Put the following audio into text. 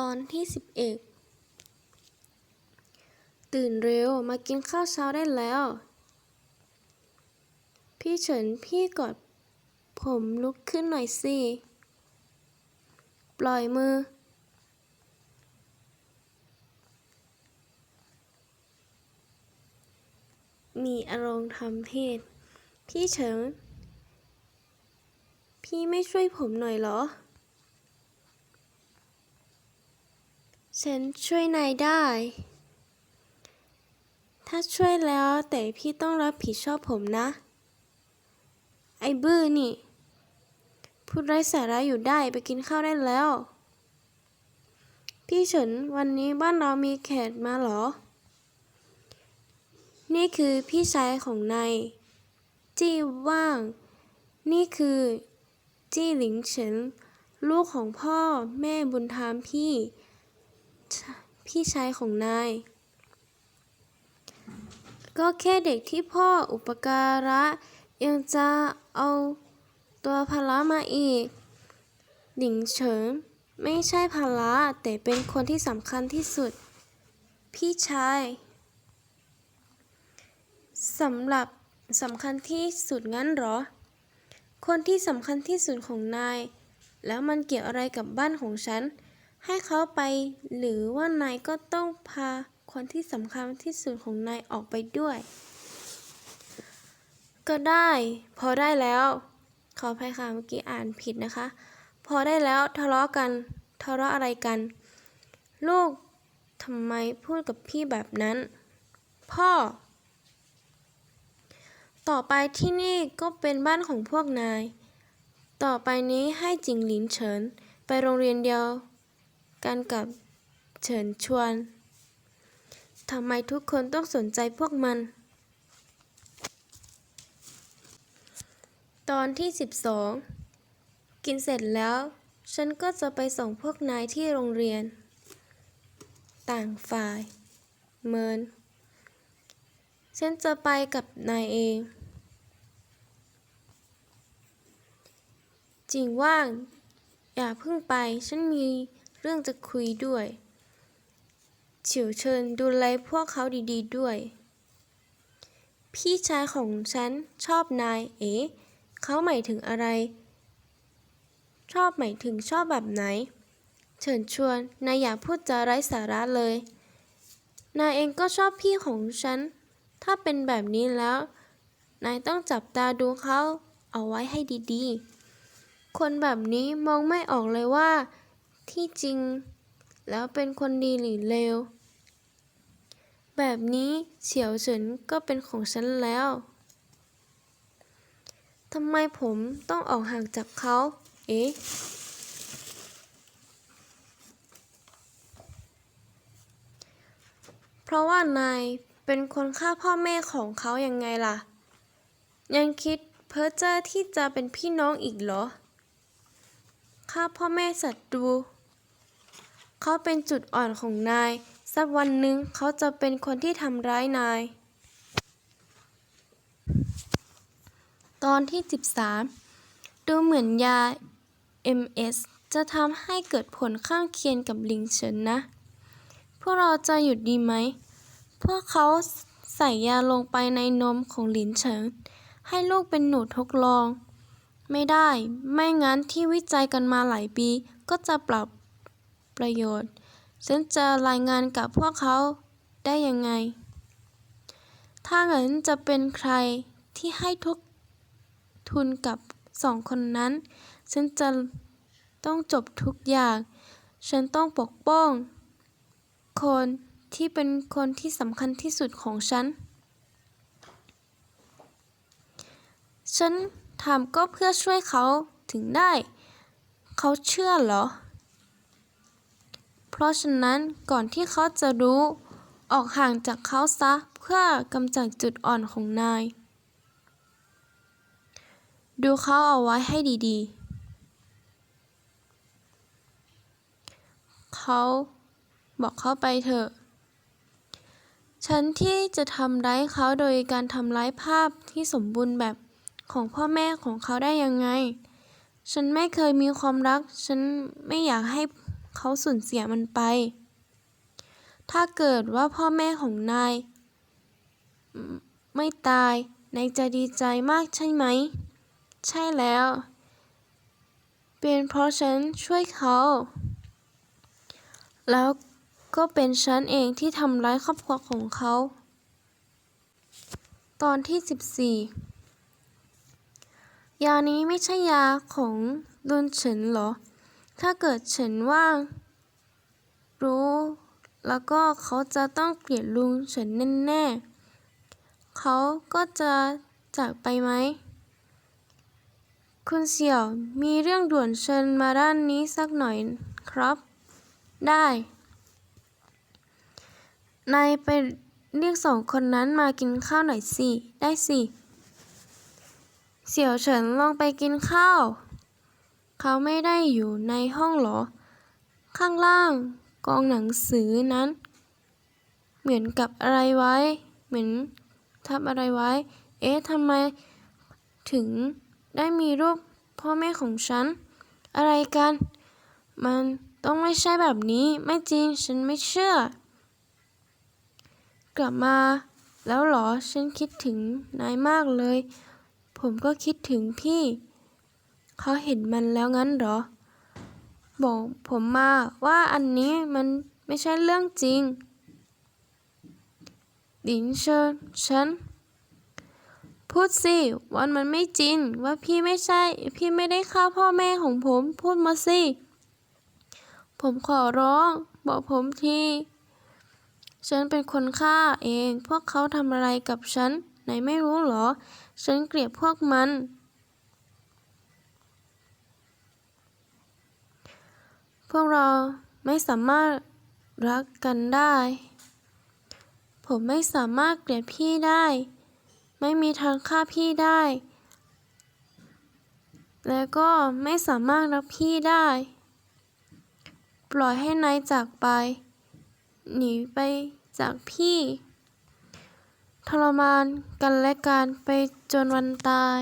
ตอนที่สิบเอ็ดตื่นเร็วมากินข้าวเช้าได้แล้ว พี่เฉินพี่กอดผมลุกขึ้นหน่อยสิ ปล่อยมือ มีอารมณ์ทำเพศ พี่เฉิน พี่ไม่ช่วยผมหน่อยเหรอ ฉันช่วยนายได้ ถ้าช่วยแล้วแต่พี่ต้องรับผิดชอบผมนะ ไอ้บื้อนี่ พูดไร้สาระอยู่ได้ไปกินข้าวได้แล้ว พี่เฉินวันนี้บ้านเรามีแขกมาเหรอ นี่คือพี่ชายของนายจี้ว่าง นี่คือจี้หลิงเฉิน ลูกของพ่อแม่บุญธรรมพี่ พี่ชายของนาย ก็แค่เด็กที่พ่ออุปการะ ยังจะเอาตัวภาระมาอีกหลิงเฉินไม่ใช่ภาระแต่เป็นคนที่สำคัญที่สุด พี่ชายสำหรับสำคัญที่สุดงั้นหรอ คนที่สำคัญที่สุดของนาย แล้วมันเกี่ยวอะไรกับบ้านของฉัน ให้เขาไป หรือว่านายก็ต้องพาคนที่สำคัญที่สุดของนายออกไปด้วย ก็ได้ พอได้แล้ว ขออภัยค่ะเมื่อกี้อ่านผิดนะคะ พอได้แล้วทะเลาะกันทะเลาะอะไรกัน ลูกทำไมพูดกับพี่แบบนั้น พ่อ ต่อไปที่นี่ก็เป็นบ้านของพวกนาย ต่อไปนี้ให้จิงหลินเฉิน ไปโรงเรียนเดียว กันกับเฉินชวน ทำไมทุกคนต้องสนใจพวกมัน ตอนที่ 12 กินเสร็จแล้ว ฉันก็จะไปส่งพวกนายที่โรงเรียน ต่างฝ่าย เมิน ฉันจะไปกับนายเองจริงว่าง อย่าเพิ่งไป ฉันมี เรื่องจะคุยด้วยเฉียวเชิญดูแลพวกเขาดีๆด้วย พี่ชายของฉันชอบนายเอ๋เขาหมายถึงอะไร ชอบหมายถึงชอบแบบไหนเชิญชวนนายอย่าพูดจาไร้สาระเลย นายเองก็ชอบพี่ของฉัน ถ้าเป็นแบบนี้แล้ว นายต้องจับตาดูเขาเอาไว้ให้ดีๆ คนแบบนี้มองไม่ออกเลยว่า ที่จริง แล้วเป็นคนดีหรือเลว แบบนี้เฉียวเฉินก็เป็นของฉันแล้วทำไมผมต้องออกห่างจากเขา เอ๊ะ เพราะว่านายเป็นคนฆ่าพ่อแม่ของเขายังไงล่ะ ยังคิดเพ้อเจ้อที่จะเป็นพี่น้องอีกเหรอ ฆ่าพ่อแม่ศัตรู เขาเป็นจุดอ่อนของนาย สักวันหนึ่งเขาจะเป็นคนที่ทำร้ายนาย ตอนที่ 13 ดูเหมือนยา MS จะทำให้เกิดผลข้างเคียงกับลิงเฉินนะ พวกเราจะหยุดดีไหม พวกเขาใส่ยาลงไปในนมของลินเฉิน ให้ลูกเป็นหนูทดลอง ไม่ได้ ไม่งั้นที่วิจัยกันมาหลายปีก็จะปรับ ประโยชน์ ฉันจะรายงานกับพวกเขาได้ยังไง ถ้างั้นจะเป็นใครที่ให้ทุกทุนกับสองคนนั้น ฉันจะต้องจบทุกอย่าง ฉันต้องปกป้อง คนที่เป็นคนที่สำคัญที่สุดของฉัน ฉันทำก็เพื่อช่วยเขาถึงได้ เขาเชื่อเหรอ เพราะฉะนั้นก่อนที่เขาจะรู้ ออกห่างจากเขาซะเพื่อกำจัดจุดอ่อนของนาย ดูเขาเอาไว้ให้ดีๆ เขาบอกเขาไปเถอะฉันที่จะทำร้ายเขาโดยการทำร้ายภาพที่สมบูรณ์แบบของพ่อแม่ของเขาได้ยังไง ฉันไม่เคยมีความรัก ฉันไม่อยากให้ เขาสูญเสียมันไป ถ้าเกิดว่าพ่อแม่ของนาย ไม่ตาย นายจะดีใจมากใช่ไหม ใช่แล้ว เป็นเพราะฉันช่วยเขา แล้วก็เป็นฉันเองที่ทำร้ายครอบครัวของเขา ตอนที่ 14 ยานี้ไม่ใช่ยาของลุนเฉินเหรอ ถ้าเกิดเฉินว่างรู้แล้วก็เขาจะต้องเกลียดลุงเฉินแน่ๆ เขาก็จะจากไปไหม คุณเสี่ยวมีเรื่องด่วนเชิญมาด้านนี้สักหน่อยครับ ได้ นายไปเรียกสองคนนั้นมากินข้าวหน่อยสิ ได้สิ เสี่ยวเฉินลองไปกินข้าว เขาไม่ได้อยู่ในห้องเหรอ ข้างล่างกองหนังสือนั้น เหมือนกับอะไรไว้ เหมือนทับอะไรไว้ เอ๊ะทำไมถึงได้มีรูปพ่อแม่ของฉัน อะไรกัน มันต้องไม่ใช่แบบนี้ ไม่จริง ฉันไม่เชื่อ กลับมา แล้วเหรอ ฉันคิดถึงนายมากเลย ผมก็คิดถึงพี่ เขาเห็นมันแล้วงั้นเหรอ บอกผมมาว่าอันนี้มันไม่ใช่เรื่องจริงหลินเชิญฉัน พูดสิวันมันไม่จริงว่าพี่ไม่ใช่ พี่ไม่ได้ฆ่าพ่อแม่ของผม พูดมาสิ ผมขอร้อง บอกผมทีฉันเป็นคนฆ่าเอง พวกเขาทำอะไรกับฉัน ไหนไม่รู้หรอ ฉันเกลียดพวกมัน วกเราไม่สามารถรักกันได้ ผมไม่สามารถเกลียดพี่ได้ ไม่มีทางฆ่าพี่ได้ และก็ไม่สามารถรักพี่ได้ ปล่อยให้นายจากไป หนีไปจากพี่ ทรมานกันและกันไปจนวันตาย